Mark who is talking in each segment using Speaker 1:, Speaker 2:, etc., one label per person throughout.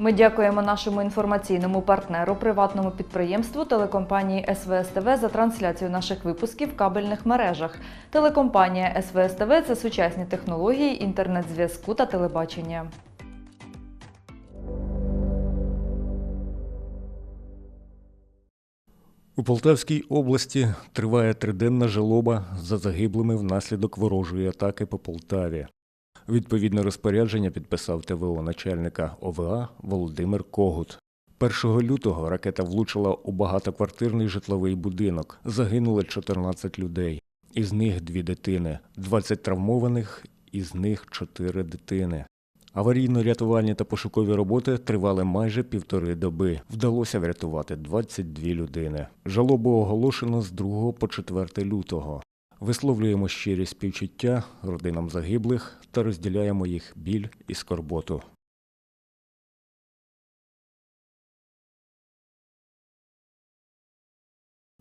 Speaker 1: Ми дякуємо нашому інформаційному партнеру, приватному підприємству телекомпанії СВСТВ за трансляцію наших випусків в кабельних мережах. Телекомпанія СВСТВ – це сучасні технології інтернет-зв'язку та телебачення.
Speaker 2: У Полтавській області триває триденна жалоба за загиблими внаслідок ворожої атаки по Полтаві. Відповідне розпорядження підписав ТВО начальника ОВА Володимир Когут. 1 лютого ракета влучила у багатоквартирний житловий будинок. Загинуло 14 людей. Із них дві дитини, 20 травмованих, із них 4 дитини. Аварійно-рятувальні та пошукові роботи тривали майже півтори доби. Вдалося врятувати 22 людини. Жалобу оголошено з 2 по 4 лютого. Висловлюємо щирі співчуття родинам загиблих та розділяємо їх біль і скорботу.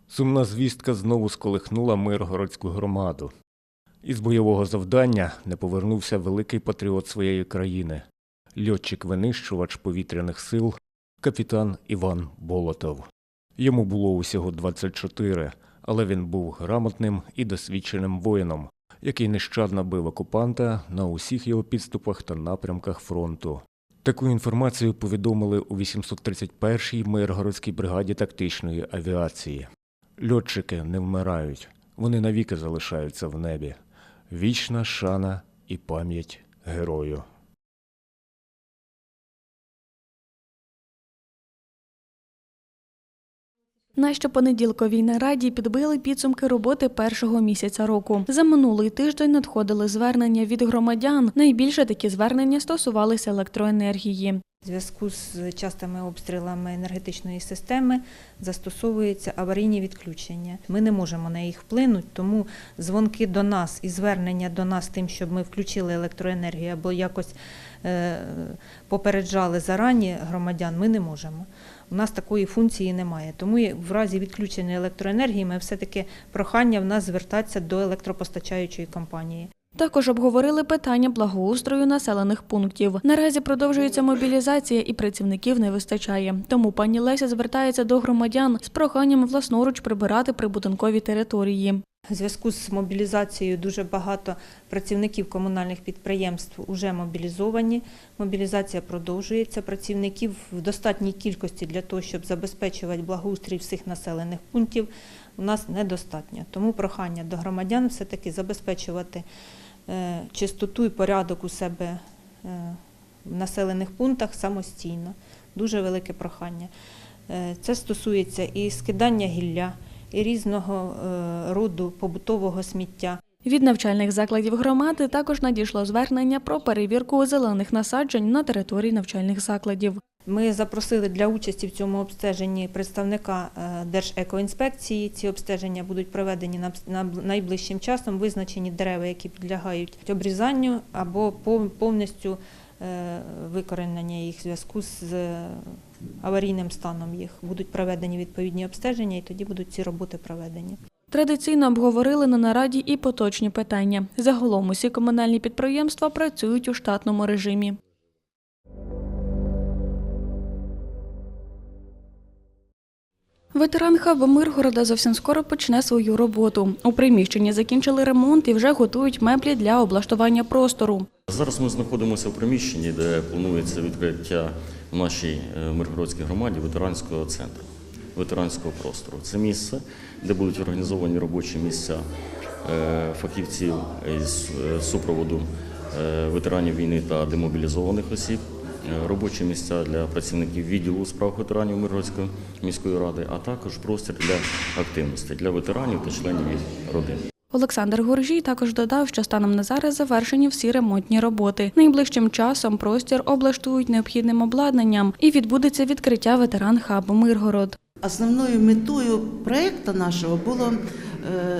Speaker 2: Сумна звістка знову сколихнула Миргородську громаду. Із бойового завдання не повернувся великий патріот своєї країни, льотчик-винищувач повітряних сил, капітан Іван Болотов. Йому було усього 24, але він був грамотним і досвідченим воїном, який нещадно бив окупанта на усіх його підступах та напрямках фронту. Таку інформацію повідомили у 831-й Миргородській бригаді тактичної авіації. Льотчики не вмирають, вони навіки залишаються в небі. Вічна шана і пам'ять герою.
Speaker 3: На щопонеділковій нараді підбили підсумки роботи першого місяця року. За минулий тиждень надходили звернення від громадян. Найбільше такі звернення стосувалися електроенергії.
Speaker 4: Зв'язку з частими обстрілами енергетичної системи застосовуються аварійні відключення. Ми не можемо на їх вплинути, тому дзвонки до нас і звернення до нас тим, щоб ми включили електроенергію або якось е, попереджали зарані громадян, ми не можемо. У нас такої функції немає. Тому в разі відключення електроенергії ми все-таки прохання в нас звертатися до електропостачаючої компанії.
Speaker 3: Також обговорили питання благоустрою населених пунктів. Наразі продовжується мобілізація і працівників не вистачає. Тому пані Леся звертається до громадян з проханням власноруч прибирати прибудинкові території.
Speaker 4: У зв'язку з мобілізацією дуже багато працівників комунальних підприємств вже мобілізовані. Мобілізація продовжується. Працівників в достатній кількості для того, щоб забезпечувати благоустрій всіх населених пунктів, у нас недостатньо. Тому прохання до громадян все-таки забезпечувати е, чистоту і порядок у себе е, в населених пунктах самостійно. Дуже велике прохання. Е, Це стосується і скидання гілля, і різного е, роду побутового сміття.
Speaker 3: Від навчальних закладів громади також надійшло звернення про перевірку зелених насаджень на території навчальних закладів.
Speaker 4: Ми запросили для участі в цьому обстеженні представника е, Держекоінспекції. Ці обстеження будуть проведені на- на найближчим часом. Визначені дерева, які підлягають обрізанню або пов- повністю е, викоренення їх в зв'язку з аварійним станом їх. Будуть проведені відповідні обстеження, і тоді будуть ці роботи проведені.
Speaker 3: Традиційно обговорили на нараді і поточні питання. Загалом усі комунальні підприємства працюють у штатному режимі. Ветеран хабу Миргорода зовсім скоро почне свою роботу. У приміщенні закінчили ремонт і вже готують меблі для облаштування простору.
Speaker 5: Зараз ми знаходимося в приміщенні, де планується відкриття в нашій е, Миргородській громаді ветеранського центру, ветеранського простору. Це місце, де будуть організовані робочі місця е, фахівців із е, супроводу ветеранів війни та демобілізованих осіб, робочі місця для працівників відділу у справах ветеранів Миргородської міської ради, а також простір для активності для ветеранів та членів їх родин.
Speaker 3: Олександр Горжій також додав, що станом на зараз завершені всі ремонтні роботи. Найближчим часом простір облаштують необхідним обладнанням і відбудеться відкриття ветеран хабу Миргород.
Speaker 6: Основною метою проєкту нашого було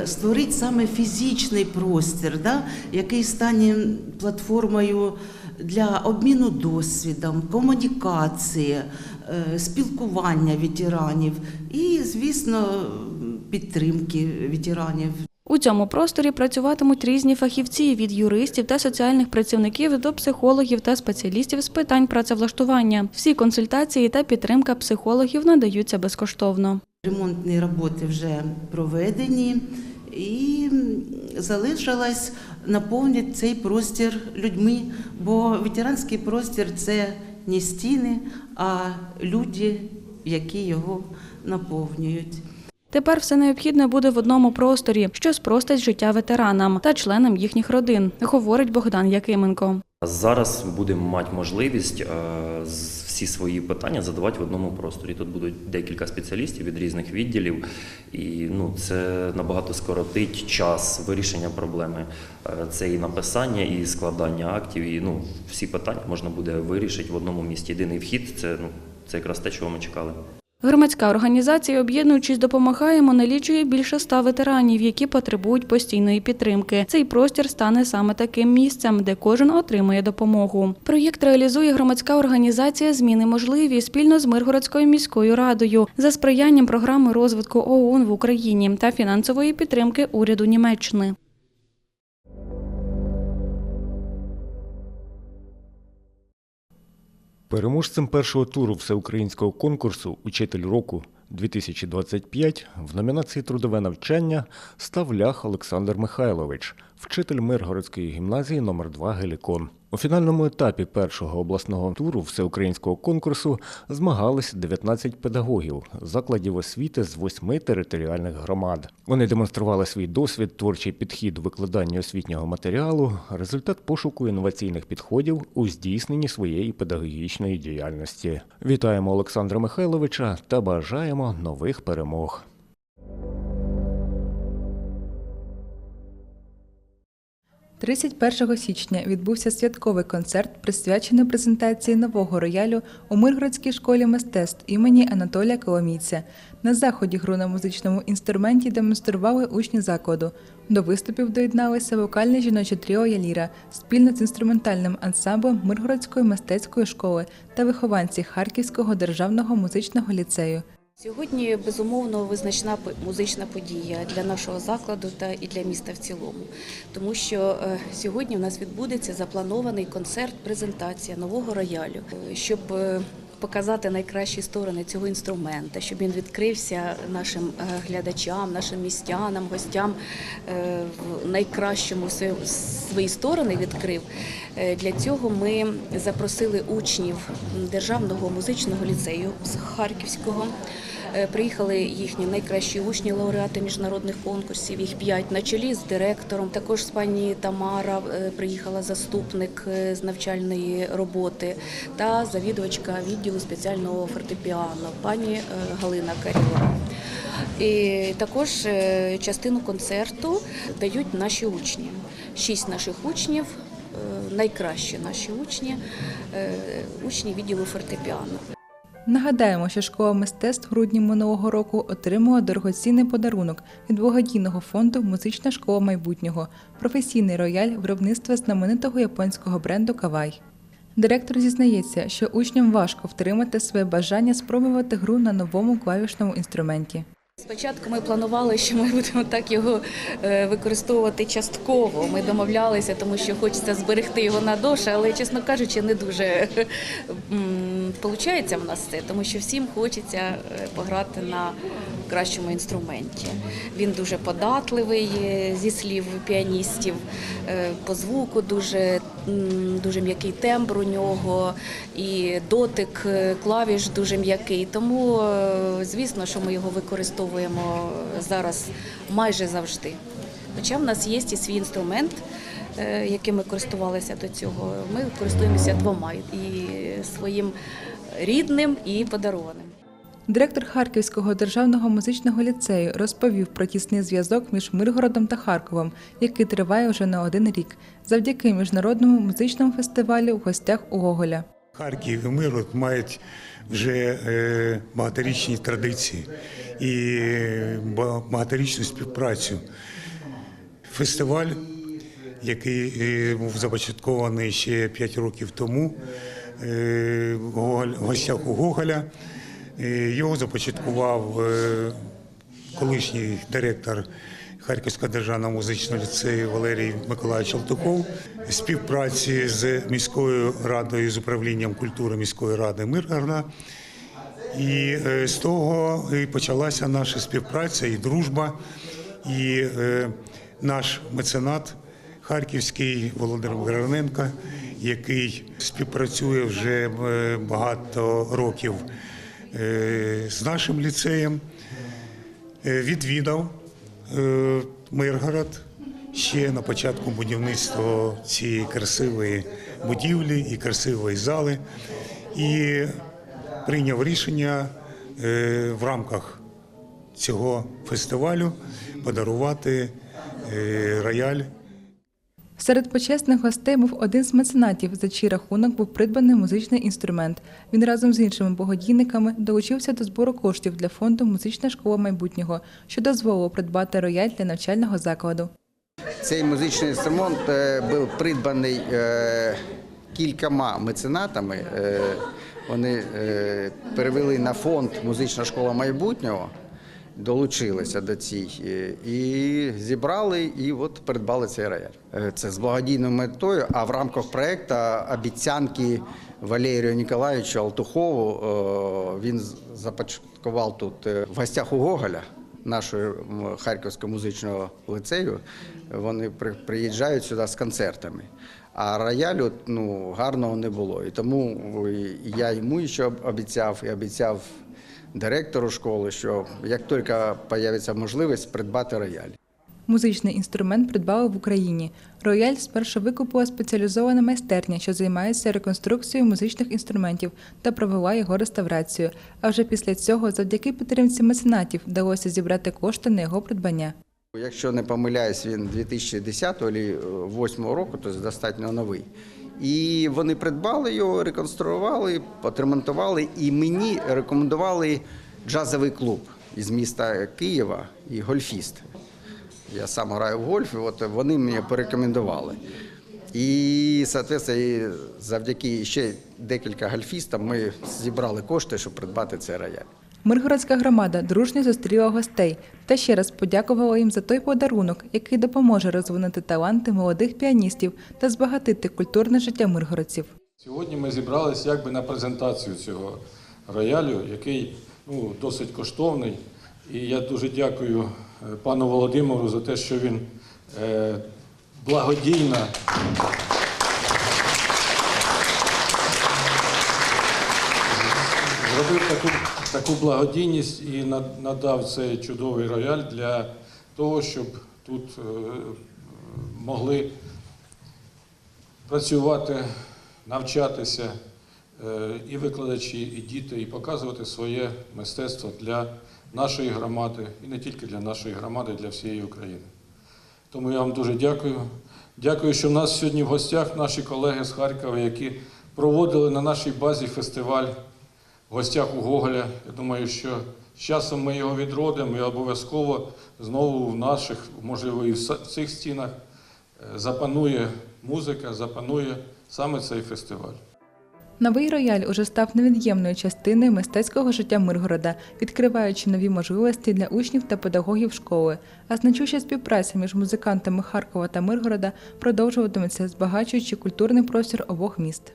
Speaker 6: е, створити саме фізичний простір, да, який стане платформою для обміну досвідом, комунікації, е, спілкування ветеранів і, звісно, підтримки ветеранів.
Speaker 3: У цьому просторі працюватимуть різні фахівці від юристів та соціальних працівників до психологів та спеціалістів з питань працевлаштування. Всі консультації та підтримка психологів надаються безкоштовно.
Speaker 6: Ремонтні роботи вже проведені, і залишилось наповнити цей простір людьми, бо ветеранський простір це не стіни, а люди, які його наповнюють.
Speaker 3: Тепер все необхідне буде в одному просторі, що спростить життя ветеранам та членам їхніх родин, говорить Богдан Якименко.
Speaker 7: Зараз будемо мати можливість е, всі свої питання задавати в одному просторі. Тут будуть декілька спеціалістів від різних відділів, і ну, це набагато скоротить час вирішення проблеми. Е, Це і написання, і складання актів, і ну, всі питання можна буде вирішити в одному місці. Єдиний вхід це, ну, це якраз те, чого ми чекали.
Speaker 3: Громадська організація «Об'єднуючись допомагаємо» налічує більше ста ветеранів, які потребують постійної підтримки. Цей простір стане саме таким місцем, де кожен отримує допомогу. Проєкт реалізує громадська організація Зміни можливі спільно з Миргородською міською радою за сприянням програми розвитку ООН в Україні та фінансової підтримки уряду Німеччини.
Speaker 2: Переможцем першого туру всеукраїнського конкурсу Учитель року 2025 в номінації Трудове навчання став лях Олександр Михайлович, вчитель Миргородської гімназії номер 2 Гелікон. У фінальному етапі першого обласного туру всеукраїнського конкурсу змагались 19 педагогів закладів освіти з восьми територіальних громад. Вони демонстрували свій досвід, творчий підхід у викладанні освітнього матеріалу, результат пошуку інноваційних підходів у здійсненні своєї педагогічної діяльності. Вітаємо Олександра Михайловича та бажаємо нових перемог.
Speaker 8: – 31 січня відбувся святковий концерт, присвячений презентації нового роялю у Миргородській школі мистецтв імені Анатолія Коломійця. На заході гру на музичному інструменті демонстрували учні закладу. До виступів доєдналися вокальне жіноче тріо Яліра спільно з інструментальним ансамблем Миргородської мистецької школи та вихованці Харківського державного музичного ліцею.
Speaker 9: Сьогодні безумовно визначна музична подія для нашого закладу та і для міста в цілому, тому що е, сьогодні в нас відбудеться запланований концерт, презентація нового роялю, Е, щоб е, показати найкращі сторони цього інструмента, щоб він відкрився нашим е, глядачам, нашим містянам, гостям е, в найкращому свої сторони відкрив. Е, Для цього ми запросили учнів Державного музичного ліцею з Харківського. Е, Приїхали їхні найкращі учні, лауреати міжнародних конкурсів. Їх п'ять на чолі з директором. Також з пані Тамара е, приїхала заступник е, з навчальної роботи та завідувачка відділу спеціального фортепіано, пані Галина Каріла. І також частину концерту дають наші учні. Шість наших учнів, найкращі наші учні, учні відділу фортепіано.
Speaker 8: Нагадаємо, що школа мистецтв в грудні минулого року отримала дорогоцінний подарунок від благодійного фонду Музична школа майбутнього, професійний рояль виробництва знаменитого японського бренду Кавай. Директор зізнається, що учням важко втримати своє бажання спробувати гру на новому клавішному інструменті.
Speaker 9: Спочатку ми планували, що ми будемо так його е, використовувати частково. Ми домовлялися, тому що хочеться зберегти його надовше, але, чесно кажучи, не дуже виходить в нас це, тому що всім хочеться е, пограти на кращому інструменті. Він дуже податливий е, зі слів піаністів, по звуку дуже, дуже м'який тембр у нього, і дотик клавіш дуже м'який. Тому, звісно, що ми його використовуємо зараз майже завжди. Хоча в нас є і свій інструмент, е, яким ми користувалися до цього. Ми користуємося двома і своїм рідним, і подарованим.
Speaker 8: Директор Харківського державного музичного ліцею розповів про тісний зв'язок між Миргородом та Харковом, який триває вже не один рік, завдяки міжнародному музичному фестивалю в гостях у Гоголя.
Speaker 10: Харків і Миргород мають вже е, багаторічні традиції і багаторічну співпрацю. Фестиваль, який е, був започаткований ще 5 років тому е, в гостях у Гоголя, е, його започаткував е, колишній директор Харківського державного музичного ліцею Валерій Миколаївич Алтухов, співпраці з міською радою з управлінням культури міської ради Миргорода. І е, з того і почалася наша співпраця і дружба. І е, наш меценат Харківський Володимир Граненко, який співпрацює вже е, багато років з нашим ліцеєм, відвідав Миргород ще на початку будівництва цієї красивої будівлі і красивої зали. І прийняв рішення е, в рамках цього фестивалю подарувати е, рояль
Speaker 8: Серед почесних гостей був один з меценатів, за чий рахунок був придбаний музичний інструмент. Він разом з іншими благодійниками долучився до збору коштів для фонду Музична школа майбутнього, що дозволило придбати рояль для навчального закладу.
Speaker 11: Цей музичний інструмент е, був придбаний е, кількома меценатами. Е, Вони перевели на фонд Музична школа майбутнього, долучилися до цієї і зібрали, і от придбали цей рояль. Е, Це з благодійною метою, а в рамках проєкту обіцянки Валерію Ніколаєвичу Алтухову е, він започаткував тут е, в гостях у Гоголя нашого Харківського музичного лицею. Вони при- приїжджають сюди з концертами. А роялю ну, гарного не було. І тому я йому ще обіцяв і обіцяв директору школи, що як тільки з'явиться можливість придбати рояль.
Speaker 8: Музичний інструмент придбали в Україні. Рояль спершу викупила спеціалізована майстерня, що займається реконструкцією музичних інструментів та провела його реставрацію. А вже після цього, завдяки підтримці меценатів, вдалося зібрати кошти на його придбання.
Speaker 11: Якщо не помиляюсь, він 2010 або 2008 року, тобто достатньо новий. І вони придбали його, реконструювали, отремонтували, і мені рекомендували джазовий клуб із міста Києва і гольфіст. Я сам граю в гольф, і от вони мені порекомендували. І, соответственно, завдяки ще декілька гольфістам ми зібрали кошти, щоб придбати цей рояль.
Speaker 8: Миргородська громада дружньо зустріла гостей та ще раз подякувала їм за той подарунок, який допоможе розвинути таланти молодих піаністів та збагатити культурне життя миргородців.
Speaker 12: Сьогодні ми зібралися якби на презентацію цього роялю, який ну, досить коштовний. І я дуже дякую е, пану Володимиру за те, що він е, благодійно зробив таку, таку благодійність і надав цей чудовий рояль для того, щоб тут е, могли працювати, навчатися е, і викладачі, і діти, і показувати своє мистецтво для нашої громади, і не тільки для нашої громади, для всієї України. Тому я вам дуже дякую. Дякую, що в нас сьогодні в гостях наші колеги з Харкова, які проводили на нашій базі фестиваль в гостях у Гоголя. Я думаю, що з часом ми його відродимо і обов'язково знову в наших, можливо, і в цих стінах е, запанує музика, запанує саме цей фестиваль.
Speaker 8: Новий рояль уже став невід'ємною частиною мистецького життя Миргорода, відкриваючи нові можливості для учнів та педагогів школи. А значуща співпраця між музикантами Харкова та Миргорода продовжуватиметься, збагачуючи культурний простір обох міст.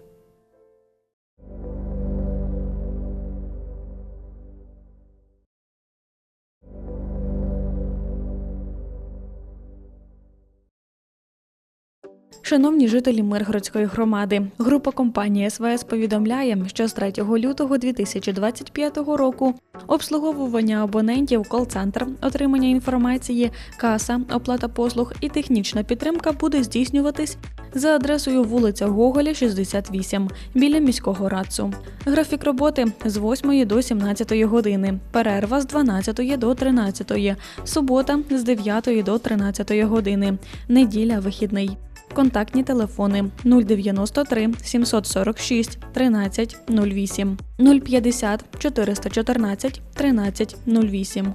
Speaker 3: Шановні жителі Миргородської громади, група компанії СВС повідомляє, що з 3 лютого 2025 року обслуговування абонентів, кол-центр, отримання інформації, каса, оплата послуг і технічна підтримка буде здійснюватись за адресою вулиця Гоголя, 68, біля міського радцу. Графік роботи з 8 до 17 години, перерва з 12 до 13, субота з 9 до 13 години, неділя вихідний. Контактні телефони 093 746 13 08 050 414 13 08.